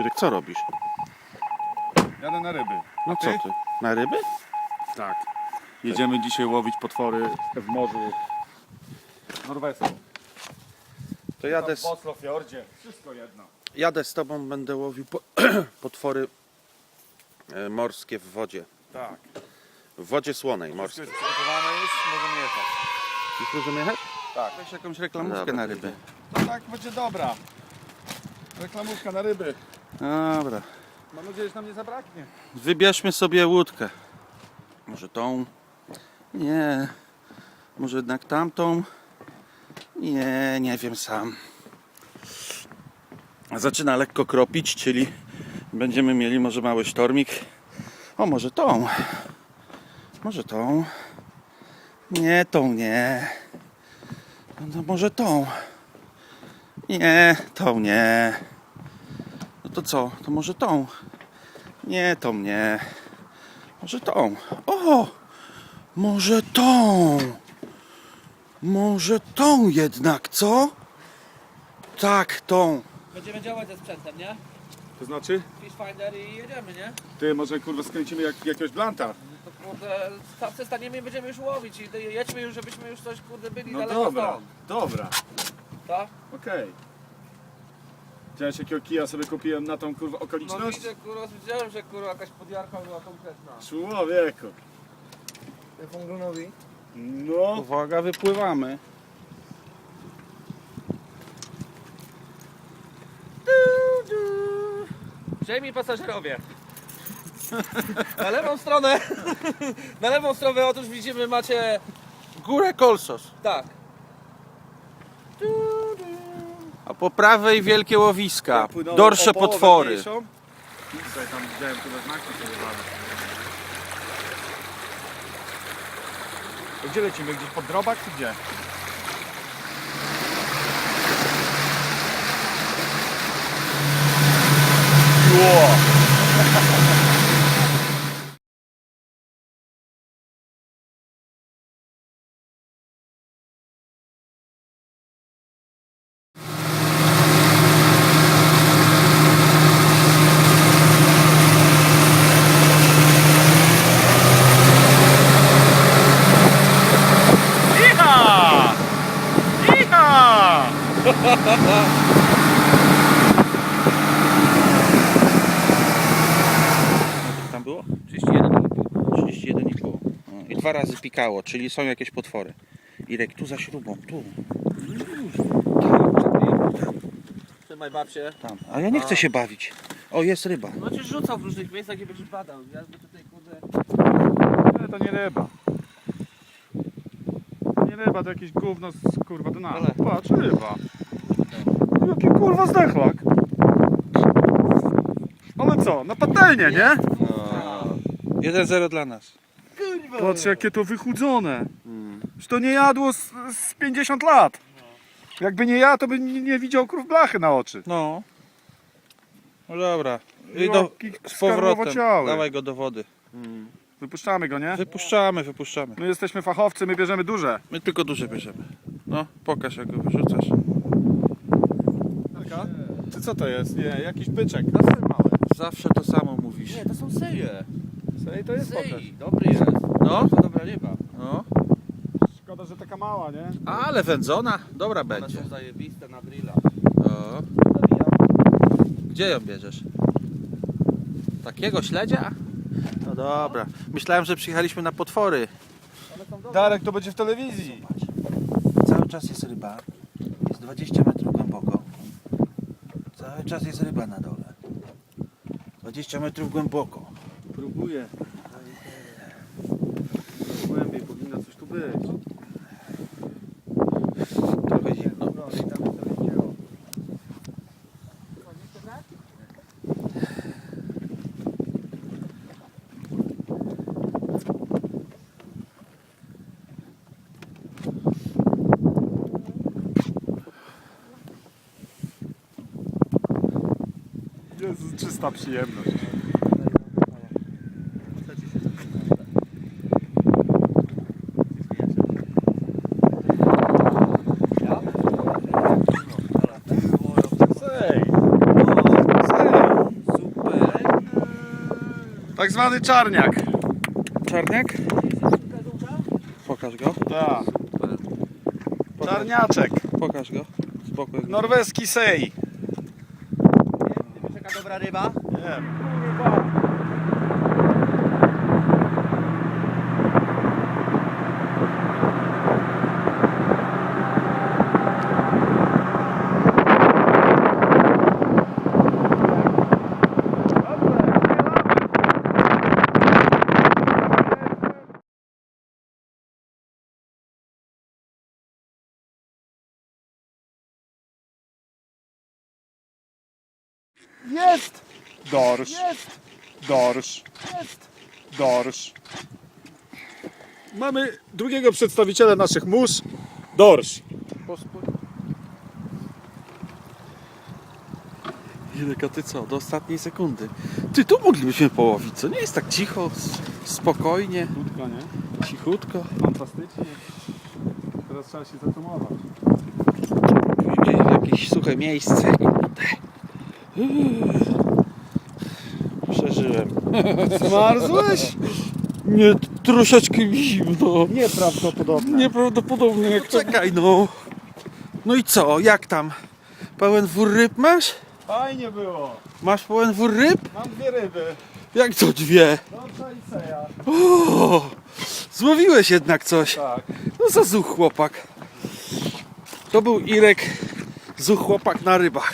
Jurek, co robisz? Jadę na ryby. No A co ty? Na ryby? Tak. Jedziemy dzisiaj łowić potwory w morzu norweskim. To jadę z, W Oslo Fjordzie. Wszystko jedno. jadę z tobą, będę łowił po, potwory e, morskie w wodzie. Tak. W wodzie słonej Wszystko morskiej. jest przygotowane już, możemy jechać. Już możemy jechać? Tak. Weź jakąś reklamówkę Dobra. na ryby. No tak, będzie dobra. Reklamówka na ryby. Dobra. Mam nadzieję, że nam nie zabraknie. Wybierzmy sobie łódkę. Może tą? Nie. Może jednak tamtą? Nie, nie wiem sam. Zaczyna lekko kropić, czyli będziemy mieli może mały sztormik. O, może tą. Może tą. Nie, tą nie. No może tą. Nie, tą nie. No to co? To może tą. Nie, tą nie. Może tą. O! Może tą. Może tą jednak, co? Tak, tą. Będziemy działać ze sprzętem, nie? To znaczy? Fishfinder i jedziemy, nie? Ty, może kurwa skręcimy jak, jakiegoś blanta. No to kurde, tam przestaniemy i będziemy już łowić i jedźmy już, żebyśmy już coś kurde byli No daleko dobra, stąd. dobra. Tak? Okej. Widziałeś jakiego kija sobie kupiłem na tą kurwa No okoliczność? widzę, kurwa, widziałem, że kurwa jakaś podjarka była konkretna. Człowieku. Fungunowi? No. Uwaga, wypływamy. Przejmij pasażerowie. Na lewą stronę, na lewą stronę otóż widzimy macie, Górę Kolsos. tak, A po prawej wielkie łowiska. Płynąłem Dorsze o połowę potwory. mniejszą. Tutaj tam widziałem tyle znaki przerywane. Gdzie lecimy? Gdzieś pod drobak czy gdzie? Iha! Tam było? 31. 31,5. No, I dwa razy pikało, czyli są jakieś potwory. Irek, tu za śrubą, tu, Trzymaj babcie. tam. A ja nie chcę się bawić. O, jest ryba. No cię rzucał w różnych miejscach, gdzie będziesz badał. Ja by tutaj kurde... Nie, to nie ryba. To nie ryba, to jakieś gówno z kurwa dna. Ale- Patrz, ryba. Jaki kurwa zdechlak. Ale co, na patelnię, nie? 1-0 dla nas. Patrz jakie to wychudzone. Że to nie jadło z, z 50 lat. Jakby nie ja, to by nie, nie widział krów blachy na oczy. No. No dobra. I do, Jaki z powrotem. skarłowociały. Dawaj go do wody. Wypuszczamy go, nie? Wypuszczamy, wypuszczamy. My jesteśmy fachowcy, my bierzemy duże. My tylko duże bierzemy. No, pokaż jak go wyrzucasz. Czy co to jest? Nie, jakiś byczek. Zawsze to samo mówisz. Nie, to są seje. Sej, to jest pokaż. Sej, dobry jest. No. To dobra ryba. No. Szkoda, że taka mała, nie? Ale wędzona. Dobra One będzie. są zajebiste na drilla. O. Gdzie ją bierzesz? Takiego śledzia? No dobra. Myślałem, że przyjechaliśmy na potwory. One są dobre. Darek, to będzie w telewizji. Cały czas jest ryba. Jest 20 metrów głęboko. Cały czas jest ryba na dole. 20 metrów głęboko. Próbuję. Głębiej powinno coś tu być. Trochę zimno. Jezu, czysta przyjemność. Tak zwany czarniak. Czarniak? Pokaż go. Tak. Czarniaczek. pokaż go. Spokojnie. Norweski sej. Taka dobra ryba. Nie. Jest! Dorsz. Jest! Dorsz. Jest! Dorsz. Mamy drugiego przedstawiciela naszych mórz. Dorsz. Ileka, ty co? Do ostatniej sekundy. Ty, tu moglibyśmy połowić, co? Nie jest tak cicho, s- spokojnie, Krótko, nie? cichutko. Fantastycznie. Teraz trzeba się zatumować. Mieli jakieś suche miejsce. Przeżyłem. Zmarzłeś? Nie, troszeczkę zimno. Nieprawdopodobne. Nieprawdopodobnie jak Czekaj, no. No i co? Jak tam? Pełen wór ryb masz? Fajnie było. Masz pełen wór ryb? Mam dwie ryby. Jak to dwie? Dorsza i seja. O, złowiłeś jednak coś. Tak. No za zuch chłopak. To był Irek, zuch chłopak na rybach.